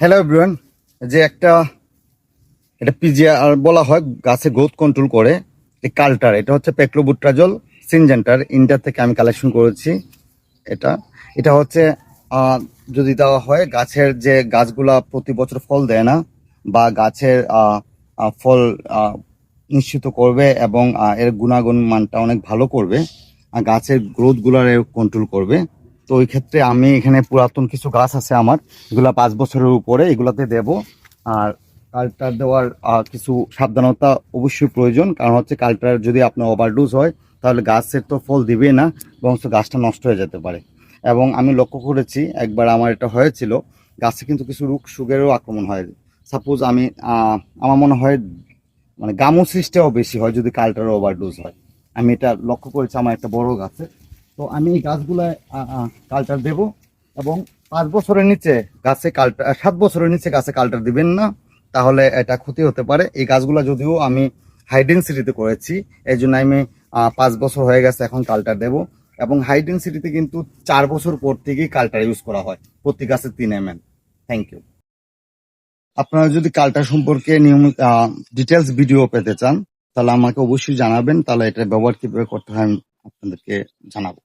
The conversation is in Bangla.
হ্যালো এভরিওয়ান যে একটা, এটা পিজিআর বলা হয়, গাছে গ্রোথ কন্ট্রোল করে কাল্টার এটা হচ্ছে পেক্লোবুট্রাজল সিনজেন্টার ইন্ডিয়া থেকে আমি কালেকশন করেছি। এটা এটা হচ্ছে যদি দেওয়া হয়, গাছের যে গাছগুলা প্রতি বছর ফল দেয় না, বা গাছের ফল নিশ্চিত করবে এবং এর গুণাগুণ মানটা অনেক ভালো করবে গাছের গ্রোথগুলার কন্ট্রোল করবে। তো ওই ক্ষেত্রে আমি এখানে পুরাতন কিছু গাছ আছে আমার, এগুলা পাঁচ বছরের উপরে এগুলাতে দেব। আর কাল্টার দেওয়ার কিছু সাবধানতা অবশ্যই প্রয়োজন, কারণ হচ্ছে কালটার যদি আপনার ওভারডোজ হয়, তাহলে গাছের তো ফল দিবে না, বরঞ্চ গাছটা নষ্ট হয়ে যেতে পারে। এবং আমি লক্ষ্য করেছি, একবার আমার এটা হয়েছিল, গাছে কিন্তু কিছু রোগ সুগেরও আক্রমণ হয়। সাপোজ আমি আমার মনে হয় মানে গামো সৃষ্টিও বেশি হয় যদি কাল্টার ওভারডোজ হয়। আমি এটা লক্ষ্য করেছি, আমার একটা বড় গাছে। তো আমি এই গাছগুলায় কাল্টার দেব এবং পাঁচ বছরের নিচে গাছে কাল্টার সাত বছরের নিচে গাছে কাল্টার দিবেন না, তাহলে এটা ক্ষতি হতে পারে। এই গাছগুলা যদিও আমি হাই ডেন্সিটিতে করেছি, এই জন্য আমি পাঁচ বছর হয়ে গেছে এখন কাল্টার দেব এবং হাই ডেন্সিটিতে কিন্তু চার বছর পর থেকেই কাল্টার ইউজ করা হয় প্রতি গাছে তিন এম থ্যাংক ইউ আপনারা যদি কাল্টার সম্পর্কে নিয়মিত ডিটেলস ভিডিও পেতে চান, তাহলে আমাকে অবশ্যই জানাবেন, তাহলে এটা ব্যবহার কীভাবে করতে হয় আমি আপনাদেরকে জানাব।